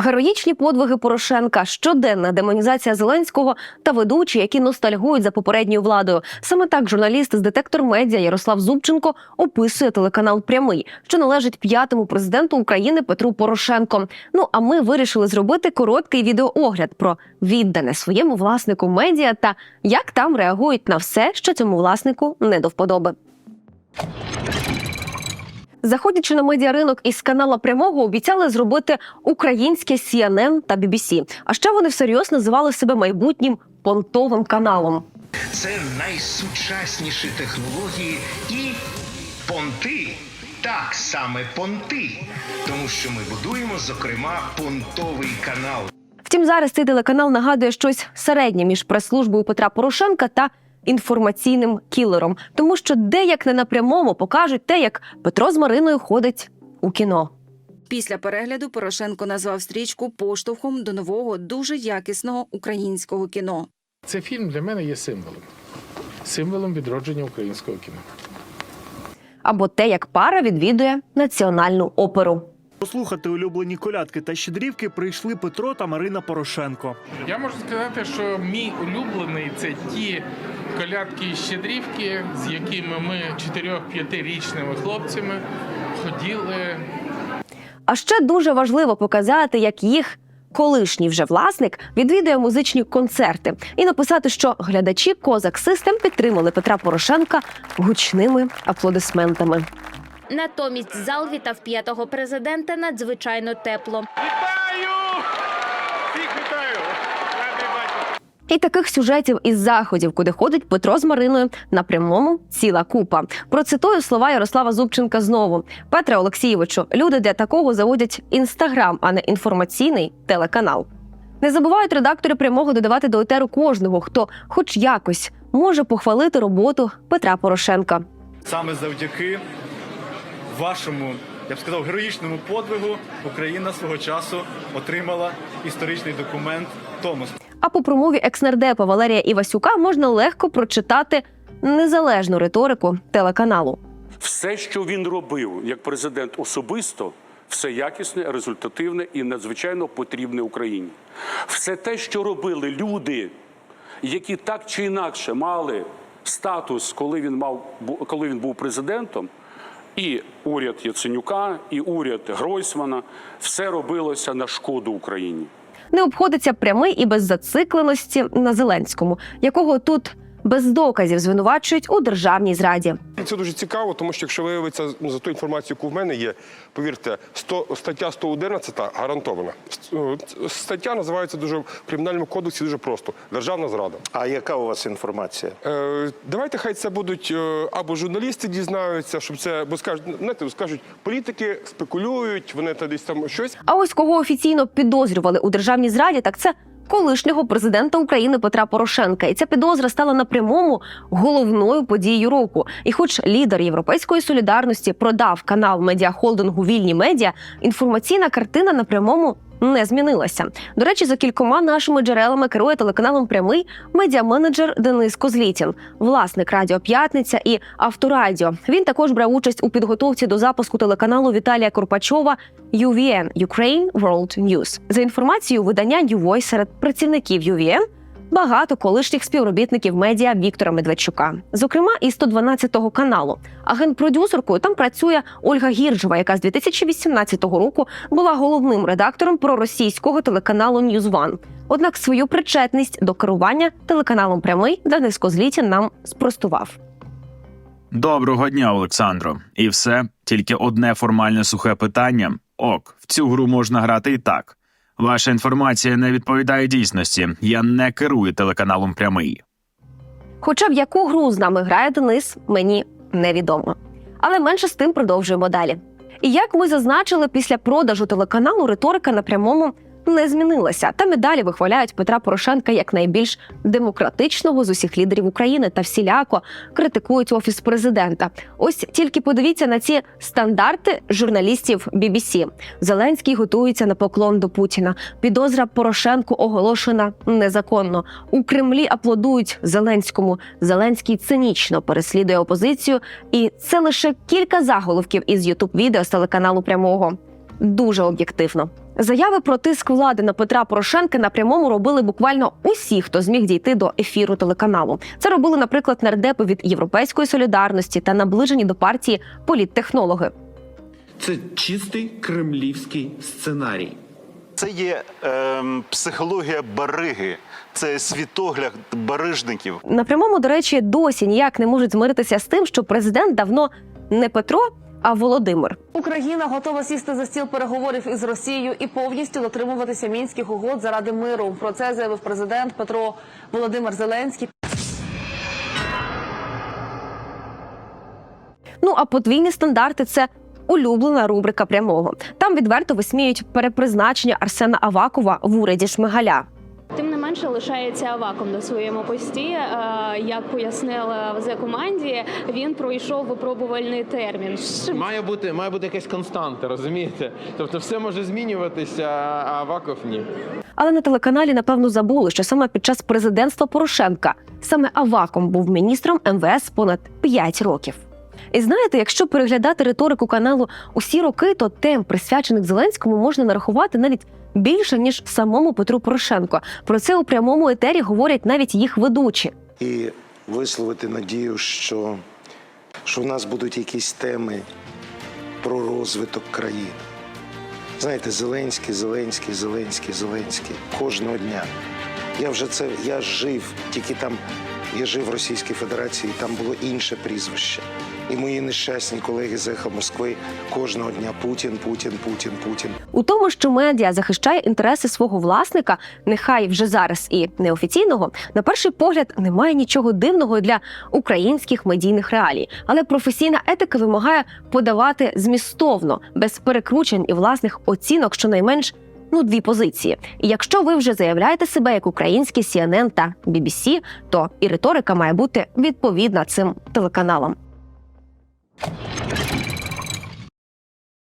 Героїчні подвиги Порошенка, щоденна демонізація Зеленського та ведучі, які ностальгують за попередньою владою. Саме так журналіст з детектор медіа Ярослав Зубченко описує телеканал Прямий, що належить п'ятому президенту України Петру Порошенко. Ну а ми вирішили зробити короткий відеоогляд про віддане своєму власнику медіа та як там реагують на все, що цьому власнику не до вподоби. Заходячи на медіаринок із канала прямого, обіцяли зробити українське CNN та BBC. А ще вони всерйоз називали себе майбутнім понтовим каналом. Це найсучасніші технології і понти. Так саме понти. Тому що ми будуємо, зокрема, понтовий канал. Втім, зараз цей телеканал нагадує щось середнє між прес-службою Петра Порошенка та інформаційним кілером, тому що де як не на прямому покажуть те, як Петро з Мариною ходить у кіно. Після перегляду Порошенко назвав стрічку поштовхом до нового дуже якісного українського кіно. Цей фільм для мене є символом. Символом відродження українського кіно. Або те, як пара відвідує національну оперу. Послухати улюблені колядки та щедрівки прийшли Петро та Марина Порошенко. Я можу сказати, що мій улюблений це ті колядки і щедрівки, з якими ми 4-5-річними хлопцями ходили А ще дуже важливо показати, як їх колишній вже власник відвідує музичні концерти, і написати, що глядачі Козак Систем підтримали Петра Порошенка гучними аплодисментами. Натомість зал вітав п'ятого президента надзвичайно тепло. І таких сюжетів із заходів, куди ходить Петро з Мариною на прямому ціла купа. Процитую слова Ярослава Зубченка знову. Петре Олексійовичу, люди для такого заводять інстаграм, а не інформаційний телеканал. Не забувають редактори прямого додавати до етеру кожного, хто, хоч якось, може похвалити роботу Петра Порошенка. Саме завдяки вашому, я б сказав, героїчному подвигу Україна свого часу отримала історичний документ Томос. А по промові екснардепа Валерія Івасюка можна легко прочитати незалежну риторику телеканалу. Все, що він робив як президент особисто, все якісне, результативне і надзвичайно потрібне Україні. Все те, що робили люди, які так чи інакше мали статус, коли він мав коли він був президентом, і уряд Яценюка, і уряд Гройсмана, все робилося на шкоду Україні. Не обходиться прямий і без зацикленості на Зеленському, якого тут без доказів звинувачують у державній зраді. Це дуже цікаво, тому що якщо виявиться ну, за ту інформацію, яку в мене є, повірте, 100, стаття 111 гарантована. Ц- Стаття називається дуже в кримінальному кодексі дуже просто державна зрада. А яка у вас інформація? Е, давайте хай це будуть е, або журналісти дізнаються, щоб це, бо скажуть, знаєте, скажуть, політики спекулюють, вони та десь там щось. А ось кого офіційно підозрювали у державній зраді, так це колишнього президента України Петра Порошенка. І ця підозра стала на прямому головною подією року. І, хоч лідер європейської солідарності продав канал медіахолдингу Вільні медіа, інформаційна картина на прямому. Не змінилася. До речі, за кількома нашими джерелами керує телеканалом прямий медіаменеджер Денис Козлітін, власник Радіо П'ятниця і Авторадіо. Він також брав участь у підготовці до запуску телеканалу Віталія Корпачова UVN – Ukraine World News. За інформацією видання New Voice серед працівників UVN багато колишніх співробітників медіа Віктора Медведчука, зокрема і 112-го каналу. Агент-продюсеркою там працює Ольга Гірджева, яка з 2018 року була головним редактором проросійського телеканалу One. Однак свою причетність до керування телеканалом прямий Денис Козлітін нам спростував. Доброго дня, Олександро. І все, тільки одне формальне сухе питання. Ок, в цю гру можна грати і так. Ваша інформація не відповідає дійсності. Я не керую телеканалом прямий. Хоча в яку гру з нами грає Денис, мені невідомо. Але менше з тим продовжуємо далі. І як ми зазначили, після продажу телеканалу риторика на прямому не змінилася. Там і далі вихваляють Петра Порошенка як найбільш демократичного з усіх лідерів України та всіляко критикують офіс президента. Ось тільки подивіться на ці стандарти журналістів BBC. Зеленський готується на поклон до Путіна. Підозра Порошенку оголошена незаконно. У Кремлі аплодують Зеленському. Зеленський цинічно переслідує опозицію, і це лише кілька заголовків із Ютуб відео з телеканалу прямого. Дуже об'єктивно. Заяви про тиск влади на Петра Порошенка на прямому робили буквально усі, хто зміг дійти до ефіру телеканалу. Це робили, наприклад, нардепи від Європейської солідарності та наближені до партії політтехнологи. Це чистий кремлівський сценарій. Це є ем, психологія бариги, це світогляд барижників. На прямому, до речі, досі ніяк не можуть змиритися з тим, що президент давно не Петро, а Володимир. Україна готова сісти за стіл переговорів із Росією і повністю дотримуватися мінських угод заради миру. Про це заявив президент Петро Володимир Зеленський. Ну а подвійні стандарти це. Улюблена рубрика прямого. Там відверто висміють перепризначення Арсена Авакова в уряді Шмигаля. Менше лишається вакуум на своєму пості. Е, Як пояснила в команді, він пройшов випробувальний термін. Має бути, має бути якась константа, розумієте? Тобто все може змінюватися, а Аваков ні. Але на телеканалі напевно забули, що саме під час президентства Порошенка саме Аваком був міністром МВС понад 5 років. І знаєте, якщо переглядати риторику каналу усі роки, то тем, присвячених Зеленському, можна нарахувати навіть більше ніж самому Петру Порошенко. Про це у прямому етері говорять навіть їх ведучі. І висловити надію, що, що в нас будуть якісь теми про розвиток країни. Знаєте, Зеленський, Зеленський, Зеленський, Зеленський. Кожного дня. Я вже це я жив, тільки там я жив в Російській Федерації, там було інше прізвище. І мої нещасні колеги з «Еха Москви кожного дня Путін, Путін, Путін, Путін. У тому, що медіа захищає інтереси свого власника, нехай вже зараз і неофіційного, на перший погляд немає нічого дивного для українських медійних реалій. Але професійна етика вимагає подавати змістовно, без перекручень і власних оцінок, щонайменш ну дві позиції. І якщо ви вже заявляєте себе як українські CNN та BBC, то і риторика має бути відповідна цим телеканалам.